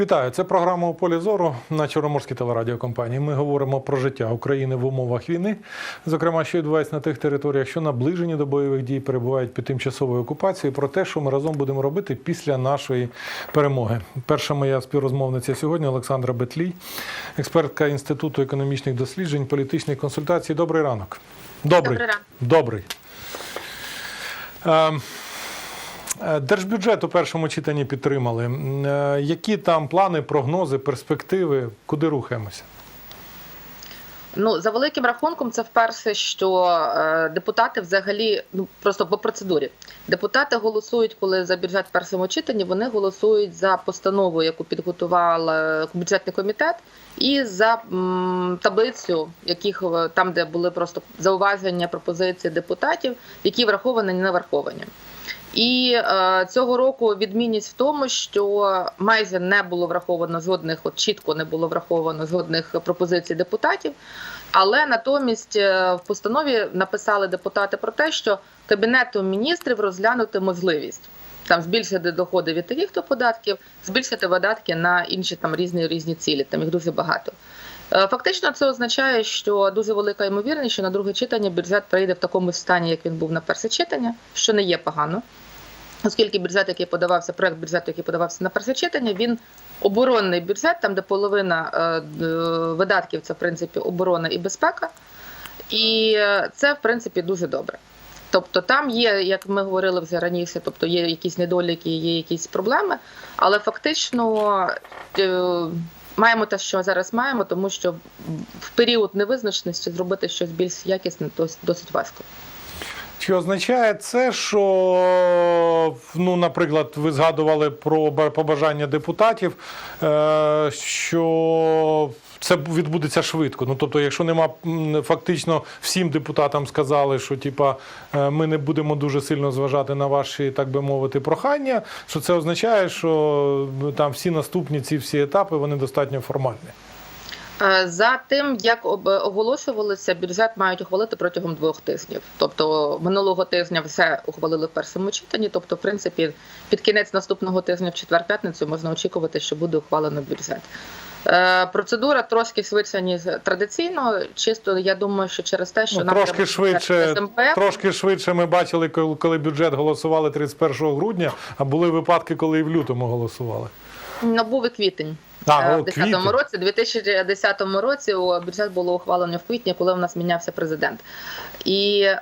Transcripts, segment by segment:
Вітаю, це програма у полі зору на Чорноморській телерадіокомпанії. Ми говоримо про життя України в умовах війни, зокрема, що відбувається на тих територіях, що наближені до бойових дій, перебувають під тимчасовою окупацією, про те, що ми разом будемо робити після нашої перемоги. Перша моя співрозмовниця сьогодні Олександра Бетлій, експертка Інституту економічних досліджень, політичних консультацій. Добрий ранок. Добрий. Добрий ранок. Добрий. Е, Держбюджет у першому читанні підтримали. Е, Які там плани, прогнози, перспективи, куди рухаємося? Ну за великим рахунком, це вперше, що е, депутати взагалі ну просто по процедурі. Депутати голосують, коли за бюджет в першому читанні. Вони голосують за постанову, яку підготував бюджетний комітет, і за таблицю, яких там, де були просто зауваження пропозиції депутатів, які враховані, не враховані. І е, цього року відмінність в тому, що майже не було враховано жодних, от чітко не було враховано жодних пропозицій депутатів. Але натомість е, в постанові написали депутати про те, що кабінету міністрів розглянути можливість там збільшити доходи від таких то податків, збільшити видатки на інші там різні різні цілі. Там їх дуже багато. Е, Фактично, це означає, що дуже велика ймовірність, що на друге читання бюджет прийде в такому стані, як він був на перше читання, що не є погано. Оскільки бюджет, який подавався, проект бюджету, який подавався на перше читання, він оборонний бюджет, там де половина е, видатків це в принципі оборона і безпека, і е, це в принципі дуже добре. Тобто там є, як ми говорили вже раніше, тобто є якісь недоліки, є якісь проблеми, але фактично е, маємо те, що зараз маємо, тому що в період невизначеності зробити щось більш якісне досить, важко. Чи означає це, що, ну, наприклад, ви згадували про побажання депутатів, е, що це відбудеться швидко. Ну, тобто, якщо нема фактично всім депутатам сказали, що типа е, ми не будемо дуже сильно зважати на ваші, так би мовити, прохання, що це означає, що ну, там всі наступні ці всі етапи вони достатньо формальні. Е, За тим, як оголошувалося, бюджет мають ухвалити протягом двох тижнів. Тобто минулого тижня все ухвалили в першому читанні. Тобто, в принципі, під кінець наступного тижня, в четвер-п'ятницю, можна очікувати, що буде ухвалено бюджет. Е, Процедура трошки швидша ніж традиційно. Чисто я думаю, що через те, що Ну, нам трошки швидше, трошки швидше ми бачили, коли бюджет голосували 31 грудня, а були випадки, коли і в лютому голосували. Ну, був і квітень. А, Е, о, в 10 квітень. році, 2010 році у бюджет було ухвалено в квітні, коли у нас мінявся президент. І е,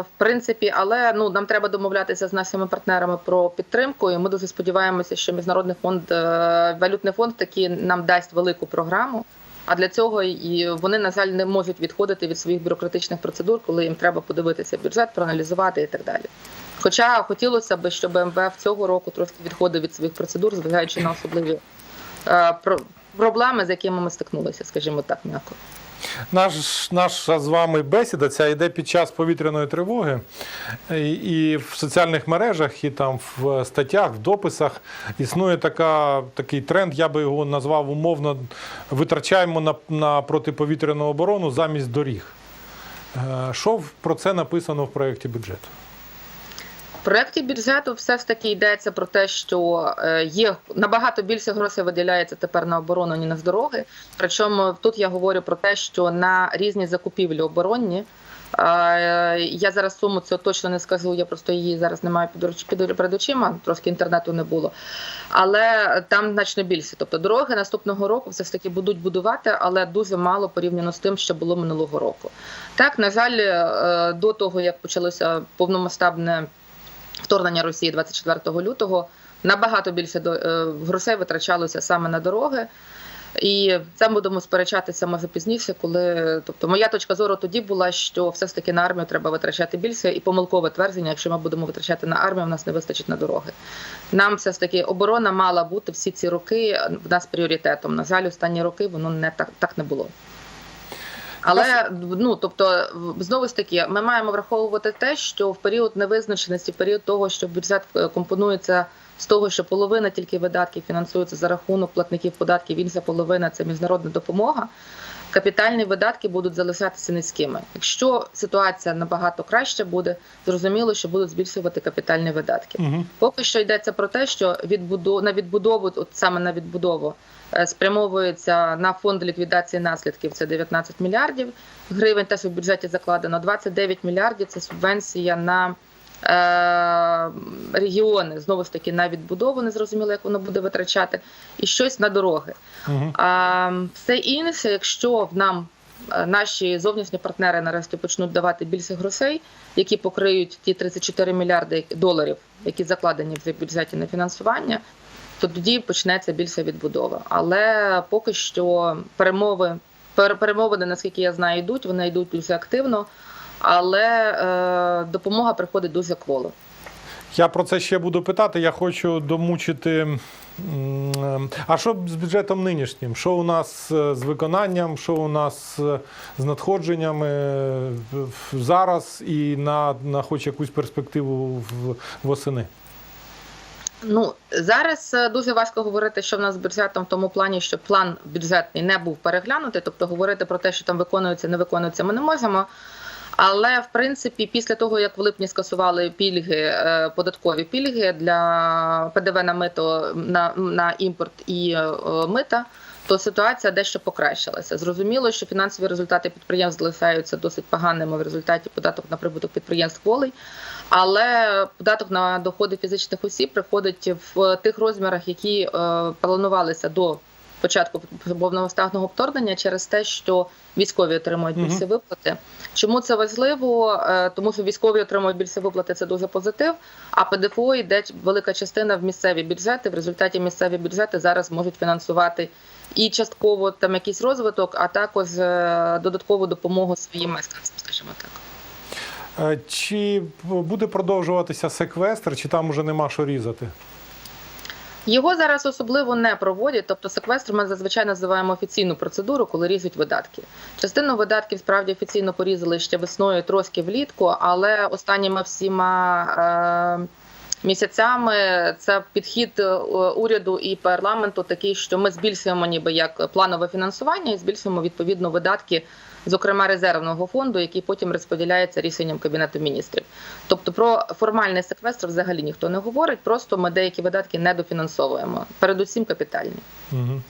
в принципі, але ну нам треба домовлятися з нашими партнерами про підтримку. І ми дуже сподіваємося, що міжнародний фонд е, валютний фонд таки нам дасть велику програму. А для цього і вони на жаль не можуть відходити від своїх бюрократичних процедур, коли їм треба подивитися бюджет, проаналізувати і так далі. Хоча хотілося б, щоб МВФ цього року трошки відходив від своїх процедур, зважаючи на особливі проблеми, з якими ми стикнулися, скажімо так, м'яко. Наш, наша з вами бесіда ця йде під час повітряної тривоги. І, і в соціальних мережах, і там в статтях, в дописах існує така, такий тренд, я би його назвав умовно, витрачаємо на, на протиповітряну оборону замість доріг. Е, Що про це написано в проєкті бюджету? Проєкті бюджету все ж таки йдеться про те, що е, є набагато більше грошей виділяється тепер на оборону, ні на дороги. Причому тут я говорю про те, що на різні закупівлі оборонні. е, Я зараз суму цього точно не скажу, я просто її зараз не маю перед очима, трошки інтернету не було. Але там значно більше. Тобто дороги наступного року все ж таки будуть будувати, але дуже мало порівняно з тим, що було минулого року. Так, на жаль, е, до того як почалося повномасштабне вторгнення Росії 24 лютого набагато більше е, грошей витрачалося саме на дороги. І це будемо сперечатися може пізніше, коли тобто моя точка зору тоді була, що все ж таки на армію треба витрачати більше, і помилкове твердження, якщо ми будемо витрачати на армію, в нас не вистачить на дороги. Нам все ж таки оборона мала бути всі ці роки в нас пріоритетом. На жаль, останні роки воно не так, так не було. Але ну тобто, знову ж таки, ми маємо враховувати те, що в період невизначеності, в період того, що бюджет е, компонується з того, що половина тільки видатків фінансується за рахунок платників податків, інша половина це міжнародна допомога. Капітальні видатки будуть залишатися низькими. Якщо ситуація набагато краще буде, зрозуміло, що будуть збільшувати капітальні видатки. Угу. Поки що йдеться про те, що відбудов... на відбудову, от саме на відбудову, е, спрямовується на фонд ліквідації наслідків. Це 19 мільярдів гривень. Теж в бюджеті закладено 29 мільярдів. Це субвенція на регіони. Знову ж таки, на відбудову незрозуміло, як воно буде витрачати, і щось на дороги. Угу. А все інше, якщо в нам е, наші зовнішні партнери нарешті почнуть давати більше грошей, які покриють ті 34 мільярди доларів, які закладені в бюджеті на фінансування, то тоді почнеться більша відбудова. Але поки що перемови перемовини, наскільки я знаю, йдуть. Вони йдуть дуже активно, але е, допомога приходить дуже кволо. Я про це ще буду питати. Я хочу домучити. А що з бюджетом нинішнім? Що у нас е, з виконанням, що у нас е, з надходженнями е, зараз і на, на хоч якусь перспективу в, восени? Ну зараз е, дуже важко говорити, що в нас з бюджетом в тому плані, що план бюджетний не був переглянутий. Тобто говорити про те, що там виконується, не виконується, ми не можемо. Але в принципі, після того як в липні скасували пільги, е, податкові пільги для ПДВ на мито на, на імпорт і е, мита, то ситуація дещо покращилася. Зрозуміло, що фінансові результати підприємств залишаються досить поганими в результаті податок на прибуток підприємств кволий. Але податок на доходи фізичних осіб приходить в тих розмірах, які е, планувалися до початку повномасштабного вторгнення, через те, що військові отримують більше виплати. Чому це важливо? Е, Тому що військові отримують більше виплати, це дуже позитив. А ПДФО йде велика частина в місцеві бюджети. В результаті місцеві бюджети зараз можуть фінансувати і частково там якийсь розвиток, а також е, додаткову допомогу своїм мешканцям, скажімо так. Е, Чи буде продовжуватися секвестр, чи там уже нема що різати? Його зараз особливо не проводять, тобто секвестр ми зазвичай називаємо офіційну процедуру, коли ріжуть видатки. Частину видатків справді офіційно порізали ще весною, трошки влітку, але останніми всіма е, місяцями це підхід е, уряду і парламенту такий, що ми збільшуємо ніби як планове фінансування і збільшуємо відповідно видатки. Зокрема, резервного фонду, який потім розподіляється рішенням кабінету міністрів. Тобто про формальний секвестр взагалі ніхто не говорить. Просто ми деякі видатки недофінансовуємо, передусім капітальні. Угу.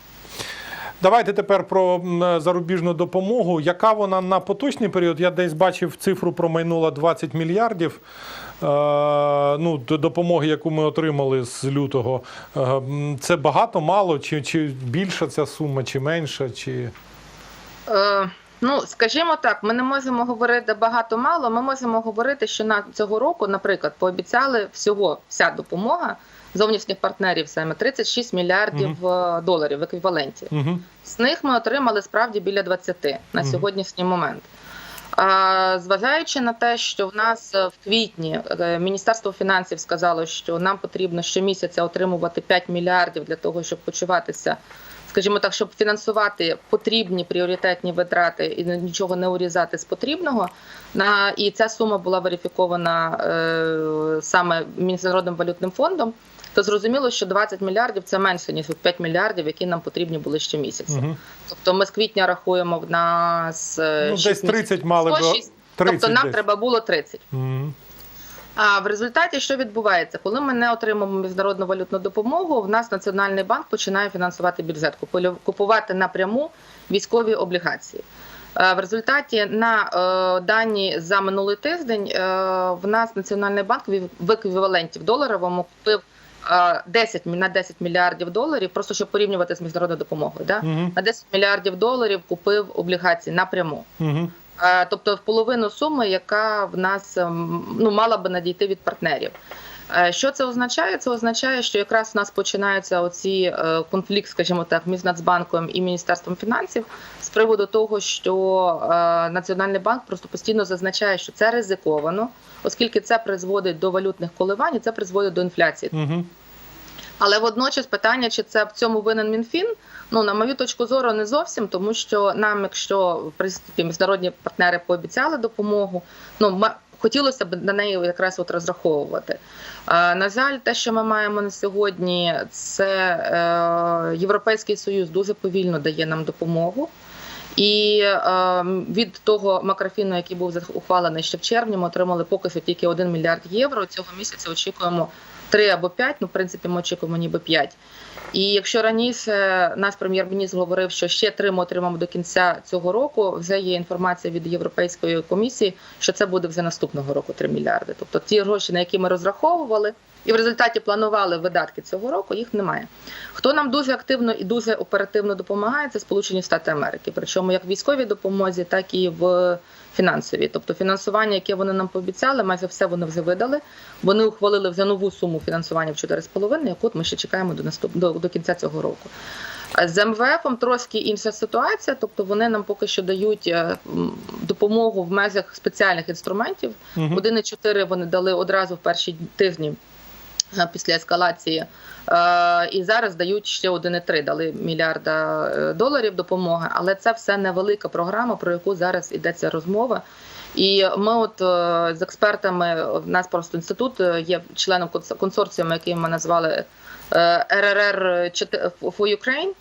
Давайте тепер про зарубіжну допомогу. Яка вона на поточний період? Я десь бачив цифру промайнула 20 мільярдів. Е, ну, до- допомоги, яку ми отримали з лютого. Е, це багато, мало, чи, чи більша ця сума, чи менша, чи. Е, ну, скажімо так, ми не можемо говорити багато мало. Ми можемо говорити, що на цього року, наприклад, пообіцяли всього вся допомога зовнішніх партнерів саме 36 мільярдів е, доларів в еквіваленті. Угу. З них ми отримали справді біля 20 на Мгм. сьогоднішній момент. А, Зважаючи на те, що в нас е, в квітні е, Міністерство фінансів сказало, що нам потрібно щомісяця отримувати 5 мільярдів для того, щоб почуватися, скажімо так, щоб фінансувати потрібні пріоритетні витрати і нічого не урізати з потрібного. На і ця сума була верифікована е, саме міжнародним валютним фондом. То зрозуміло, що 20 мільярдів це менше ніж от 5 мільярдів, які нам потрібні були щомісяця. Угу. Тобто ми з квітня рахуємо в нас е, Ну, десь 30 місяців. мали б. 106. 30 тобто нам десь. треба було 30. Угу. А в результаті що відбувається? Коли ми не отримуємо міжнародну валютну допомогу, в нас Національний банк починає фінансувати бюджет, купувати напряму військові облігації. Е, В результаті на е, дані за минулий тиждень е, в нас Національний банк в еквіваленті в доларовому купив е, 10, на 10 мільярдів доларів, просто щоб порівнювати з міжнародною допомогою. Да? Угу. На 10 мільярдів доларів купив облігації напряму. Угу. Тобто в половину суми, яка в нас ем, ну мала би надійти від партнерів. Е, Що це означає? Це означає, що якраз у нас починається оці е, конфлікт, скажімо так, між Нацбанком і Міністерством фінансів з приводу того, що е, Національний банк просто постійно зазначає, що це ризиковано, оскільки це призводить до валютних коливань, і це призводить до інфляції. Угу. Але водночас питання, чи це в цьому винен МінФін, ну на мою точку зору, не зовсім, тому що нам, якщо в принципі міжнародні партнери пообіцяли допомогу, ну ма- хотілося б на неї якраз от розраховувати. На жаль, те, що ми маємо на сьогодні, це е, Європейський Союз дуже повільно дає нам допомогу. І е, від того макрофіну, який був ухвалений ще в червні, ми отримали поки що тільки 1 мільярд євро. Цього місяця очікуємо 3 або 5, ну в принципі ми очікуємо ніби 5. І якщо раніше наш прем'єр-міністр говорив, що ще три ми отримаємо до кінця цього року, вже є інформація від Європейської комісії, що це буде вже наступного року 3 мільярди. Тобто ті гроші, на які ми розраховували, і в результаті планували видатки цього року, їх немає. Хто нам дуже активно і дуже оперативно допомагає, це Сполучені Штати Америки, причому як в військовій допомозі, так і в фінансовій. Тобто фінансування, яке вони нам пообіцяли, майже все вони вже видали. Вони ухвалили вже нову суму фінансування в 4,5, яку ми ще чекаємо до наступ... до, до кінця цього року. З МВФ трошки інша ситуація, тобто вони нам поки що дають е, допомогу в межах спеціальних інструментів. Мгм. 1,4 вони дали одразу в перші тижні е, після ескалації. Е, І зараз дають ще 1,3, дали мільярда е, доларів допомоги, але це все невелика програма, про яку зараз йдеться розмова. І ми, от е, з експертами, в нас просто інститут є членом консорціуму, який ми назвали РРР for Ukraine.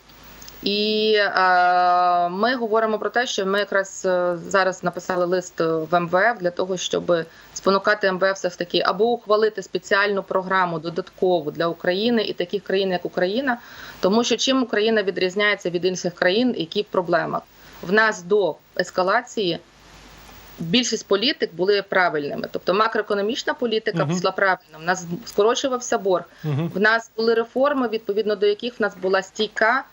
І е, ми говоримо про те, що ми якраз е, зараз написали лист в МВФ для того, щоб спонукати МВФ все ж таки або ухвалити спеціальну програму додаткову для України і таких країн, як Україна, тому що чим Україна відрізняється від інших країн, які в проблемах в нас до ескалації. Більшість політик були правильними, тобто макроекономічна політика Мгм. пішла правильно. В нас скорочувався борг. Мгм. В нас були реформи, відповідно до яких в нас була стійка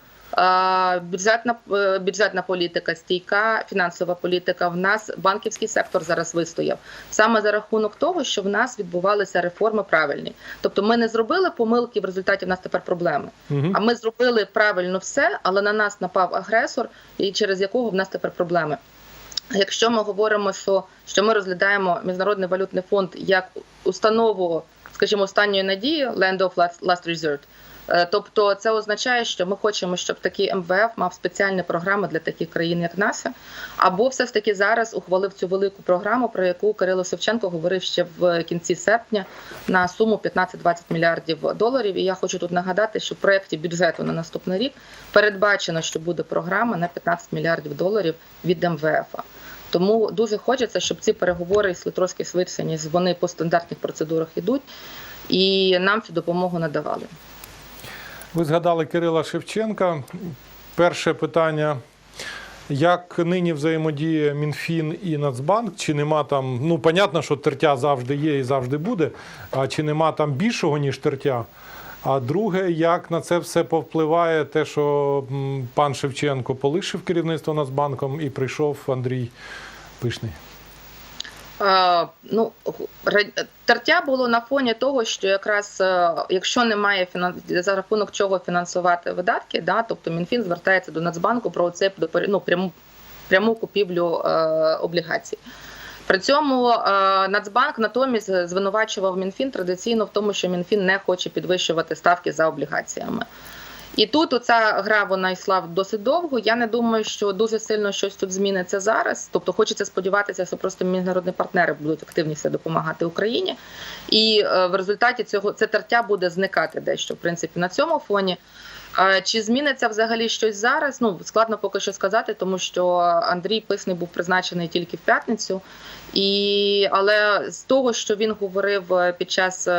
бюджетна е, бюджетна політика, стійка фінансова політика. В нас банківський сектор зараз вистояв саме за рахунок того, що в нас відбувалися реформи правильні. Тобто, ми не зробили помилки, в результаті в нас тепер проблеми. Мгм. А ми зробили правильно все, але на нас напав агресор, і через якого в нас тепер проблеми. Якщо ми говоримо, що, що ми розглядаємо міжнародний валютний фонд як установу, скажімо, останньої надії Land of Last, Resort, тобто це означає, що ми хочемо, щоб такий МВФ мав спеціальні програми для таких країн, як наша, або все ж таки зараз ухвалив цю велику програму, про яку Кирило Шевченко говорив ще в кінці серпня на суму 15-20 мільярдів доларів. І я хочу тут нагадати, що в проєкті бюджету на наступний рік передбачено, що буде програма на 15 мільярдів доларів від МВФ. Тому дуже хочеться, щоб ці переговори йшли трошки швидше, вони по стандартних процедурах йдуть, і нам цю допомогу надавали. Ви згадали Кирила Шевченка. Перше питання. Як нині взаємодіє Мінфін і Нацбанк? Чи нема там, ну, понятно, що тертя завжди є і завжди буде, а чи нема там більшого, ніж тертя? А друге, як на це все повпливає те, що пан Шевченко полишив керівництво Нацбанком і прийшов Андрій Пишний? Ну, тертя було на фоні того, що якраз е, якщо немає фінан... за рахунок чого фінансувати видатки, да, тобто Мінфін звертається до Нацбанку про це ну, пряму, пряму купівлю е, облігацій. При цьому е, Нацбанк натомість звинувачував Мінфін традиційно в тому, що Мінфін не хоче підвищувати ставки за облігаціями. І тут оця гра вона йшла досить довго. Я не думаю, що дуже сильно щось тут зміниться зараз. Тобто, хочеться сподіватися, що просто міжнародні партнери будуть активніше допомагати Україні, і е, в результаті цього це тертя буде зникати дещо. В принципі, на цьому фоні. Чи зміниться взагалі щось зараз? Ну складно поки що сказати, тому що Андрій Писний був призначений тільки в п'ятницю. І але з того, що він говорив е, під час е,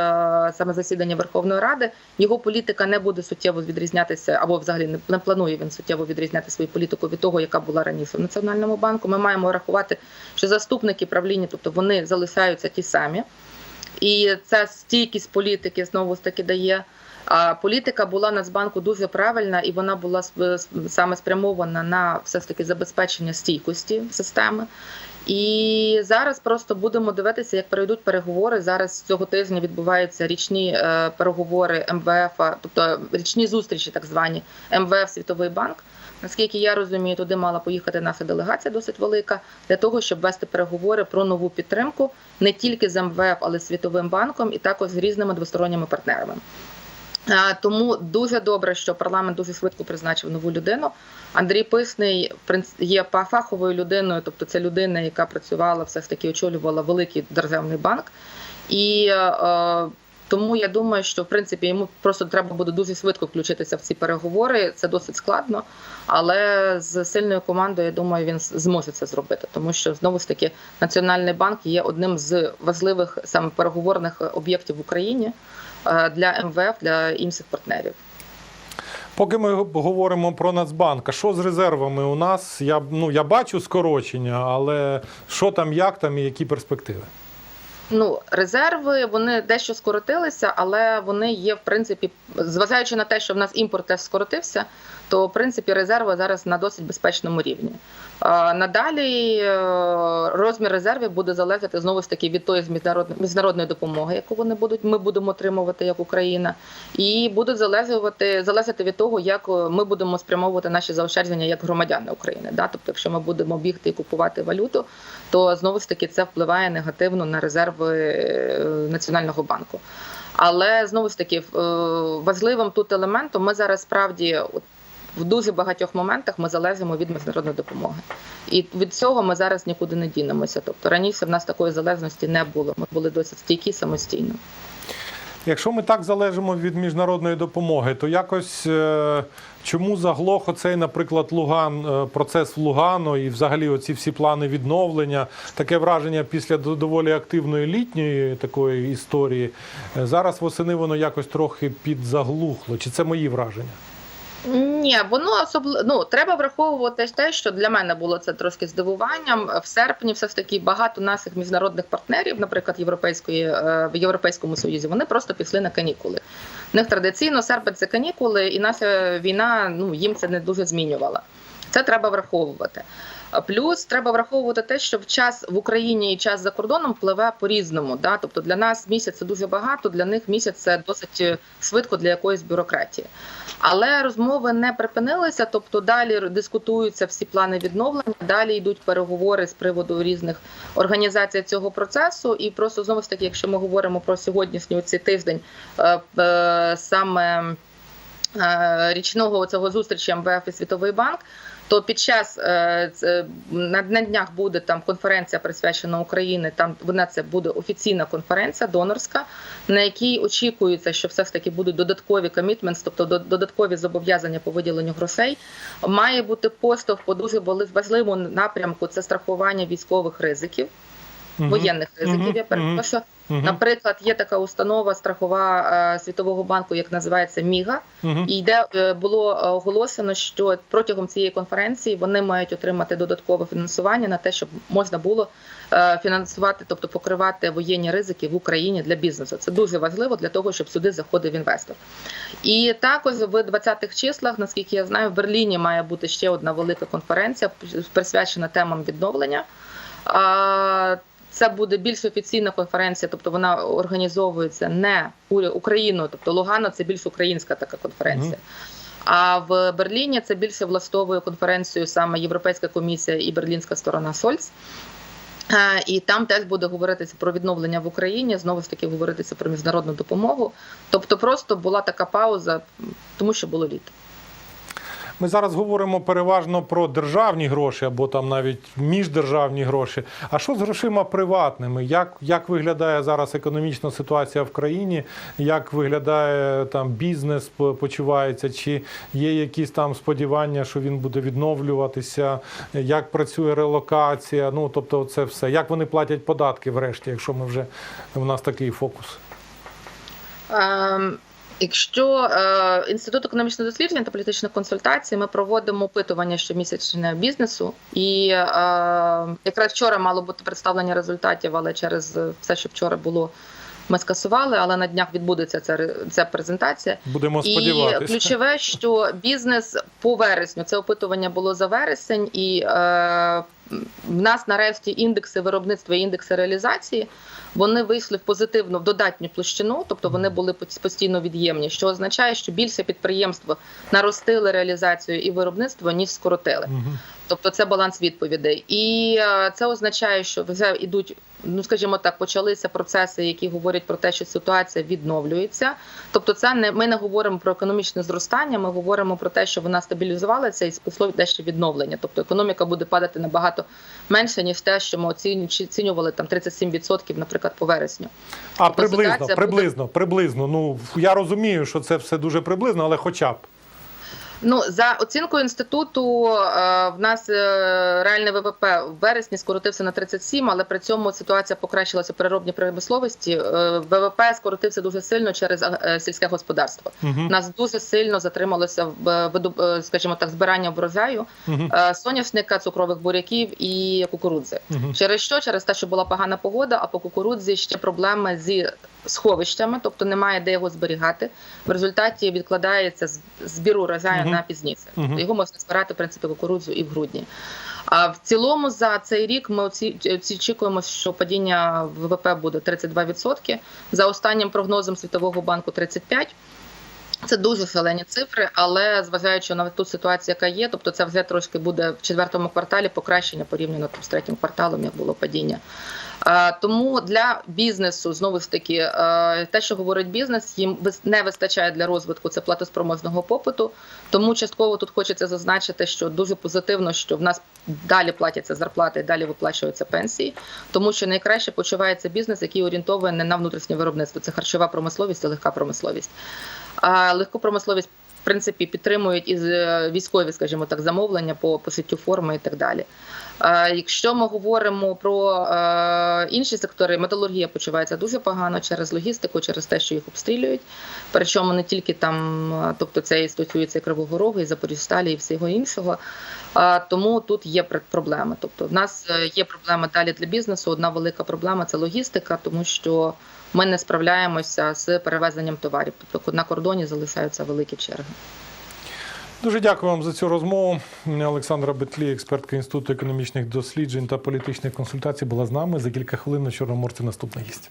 саме засідання Верховної Ради, його політика не буде суттєво відрізнятися, або взагалі не планує він суттєво відрізняти свою політику від того, яка була раніше в Національному банку. Ми маємо рахувати, що заступники правління, тобто вони залишаються ті самі, і ця стійкість політики знову ж таки дає. А політика була Нацбанку дуже правильна, і вона була саме спрямована на все ж таки забезпечення стійкості системи. І зараз просто будемо дивитися, як перейдуть переговори. Зараз цього тижня відбуваються річні е, переговори МВФ, тобто річні зустрічі, так звані МВФ Світовий банк. Наскільки я розумію, туди мала поїхати наша делегація досить велика для того, щоб вести переговори про нову підтримку не тільки з МВФ, але й Світовим банком, і також з різними двосторонніми партнерами. Е, Тому дуже добре, що парламент дуже швидко призначив нову людину. Андрій Писний є фаховою людиною, тобто це людина, яка працювала, все ж таки очолювала великий державний банк. І е, Тому я думаю, що в принципі йому просто треба буде дуже швидко включитися в ці переговори. Це досить складно, але з сильною командою я думаю, він зможе це зробити, тому що знову ж таки Національний банк є одним з важливих саме переговорних об'єктів в Україні е, для МВФ для інших партнерів. Поки ми говоримо про Нацбанк, а що з резервами у нас? Я, ну, я бачу скорочення, але що там, як там і які перспективи? Ну, резерви вони дещо скоротилися, але вони є в принципі, зважаючи на те, що в нас імпорт теж скоротився, то в принципі резерви зараз на досить безпечному рівні. Надалі е, розмір резервів буде залежати знову ж таки від тої міжнародної допомоги, яку вони будуть, ми будемо отримувати як Україна, і будуть залежати залежати від того, як ми будемо спрямовувати наші заощадження як громадяни України. Да? Тобто, якщо ми будемо бігти і купувати валюту, то знову ж таки це впливає негативно на резерви е, Національного банку. Але знову ж таки, е, важливим тут елементом ми зараз справді от, в дуже багатьох моментах ми залежимо від міжнародної допомоги, і від цього ми зараз нікуди не дінемося. Тобто раніше в нас такої залежності не було. Ми були досить стійкі самостійно. Якщо ми так залежимо від міжнародної допомоги, то якось е, чому заглох оцей, наприклад, Луган, е, процес в Лугану і взагалі оці всі плани відновлення, таке враження після доволі активної літньої такої історії. е, Зараз восени воно якось трохи підзаглухло. Чи це мої враження? Ні, воно особливо ну треба враховувати те, що для мене було це трошки здивуванням. В серпні все ж таки багато наших міжнародних партнерів, наприклад, європейської е, в Європейському Союзі, вони просто пішли на канікули. В них традиційно серпень це канікули, і наша війна ну їм це не дуже змінювала. Це треба враховувати. Плюс треба враховувати те, що час в Україні і час за кордоном пливе по-різному. Да? Тобто для нас місяць це дуже багато, для них місяць це досить е, швидко для якоїсь бюрократії. Але розмови не припинилися, тобто далі дискутуються всі плани відновлення, далі йдуть переговори з приводу різних організацій цього процесу. І просто знову ж таки, якщо ми говоримо про сьогоднішній цей тиждень, е, е, саме річного цього зустрічі МВФ і Світовий банк. То під час е, на, днях буде там конференція присвячена Україні. Там вона це буде офіційна конференція донорська, на якій очікується, що все ж таки будуть додаткові комітменти, тобто до- додаткові зобов'язання по виділенню грошей. Має бути поштовх по дуже важливому напрямку. Це страхування військових ризиків. Воєнних ризиків. Я перепрошую. Наприклад, є така установа страхова е, Світового банку, як називається Міга. І де е, було е, оголошено, що протягом цієї конференції вони мають отримати додаткове фінансування на те, щоб можна було фінансувати, тобто покривати воєнні ризики в Україні для бізнесу. Це дуже важливо для того, щоб сюди заходив інвестор. І також в 20-х числах, наскільки я знаю, в Берліні має бути ще одна велика конференція, присвячена темам відновлення. Це буде більш офіційна конференція, тобто вона організовується не Україною, тобто Лугано це більш українська така конференція. А в Берліні це більше влаштовує конференцію саме Європейська комісія і берлінська сторона Сольц. І там теж буде говоритися про відновлення в Україні, знову ж таки говоритися про міжнародну допомогу. Тобто, просто була така пауза, тому що було літо. Ми зараз говоримо переважно про державні гроші або там навіть міждержавні гроші. А що з грошима приватними? Як, як виглядає зараз економічна ситуація в країні? Як виглядає там бізнес почувається? Чи є якісь там сподівання, що він буде відновлюватися? Як працює релокація? Ну тобто, це все. Як вони платять податки, врешті, якщо ми вже у нас такий фокус? Ем, Якщо е, інститут економічних досліджень та політичних консультацій, ми проводимо опитування щомісячне бізнесу, і е, якраз вчора мало бути представлення результатів, але через все, що вчора було, ми скасували. Але на днях відбудеться ця, ця презентація. Будемо І сподіватися. ключове, що бізнес по вересню, це опитування було за вересень, і е, в нас нарешті індекси виробництва і індекси реалізації. Вони вийшли в позитивну в додатню площину, тобто вони були постійно від'ємні, що означає, що більше підприємства наростили реалізацію і виробництво, ніж скоротили. Тобто це баланс відповідей, і е, це означає, що вже йдуть, ну скажімо так, почалися процеси, які говорять про те, що ситуація відновлюється. Тобто, це не ми не говоримо про економічне зростання. Ми говоримо про те, що вона стабілізувалася і спішло дещо відновлення. Тобто економіка буде падати набагато набагато менше ніж те, що ми оцінювали там 37%, наприклад, по вересню. А Тобто приблизно, ситуація буде- приблизно, приблизно. Ну я розумію, що це все дуже приблизно, але хоча б. Ну за оцінкою інституту, е, в нас е, реальний ВВП в вересні скоротився на 37, але при цьому ситуація покращилася в переробній промисловості. Е, ВВП скоротився дуже сильно через сільське господарство. Угу. Нас дуже сильно затрималося в скажімо так, збирання врожаю Угу. соняшника, цукрових буряків і кукурудзи. Угу. Через що? Через те, що була погана погода, а по кукурудзі ще проблеми зі сховищами, тобто немає де його зберігати. В результаті відкладається збір урожаю угу. на пізніше. Тобто Його можна збирати в принципі кукурудзу і в грудні. А в цілому за цей рік ми очікуємо, що падіння ВВП буде 32%. За останнім прогнозом Світового банку 35%. Це дуже шалені цифри, але зважаючи на ту ситуацію, яка є, тобто це вже трошки буде в четвертому кварталі покращення порівняно з третім кварталом, як було падіння. Тому для бізнесу знову ж таки те, що говорить бізнес, їм не вистачає для розвитку це платоспроможного попиту. Тому частково тут хочеться зазначити, що дуже позитивно, що в нас далі платяться зарплати, далі виплачуються пенсії, тому що найкраще почувається бізнес, який орієнтований не на внутрішнє виробництво. Це харчова промисловість і легка промисловість. А легку промисловість в принципі підтримують і військові, скажімо так, замовлення по пошиттю форми і так далі. Якщо ми говоримо про е, інші сектори, металургія почувається дуже погано через логістику, через те, що їх обстрілюють. Причому не тільки там, е, тобто це і стосується і Кривого Рогу, і Запоріжсталі, і всього іншого. Тому тут є пр- проблеми. Тобто, в нас е, є проблема далі для бізнесу. Одна велика проблема це логістика, тому що ми не справляємося з перевезенням товарів. Тобто на кордоні залишаються великі черги. Дуже дякую вам за цю розмову. Олександра Бетлі, експертка Інституту економічних досліджень та політичних консультацій, була з нами. За кілька хвилин на Чорноморці наступна гість.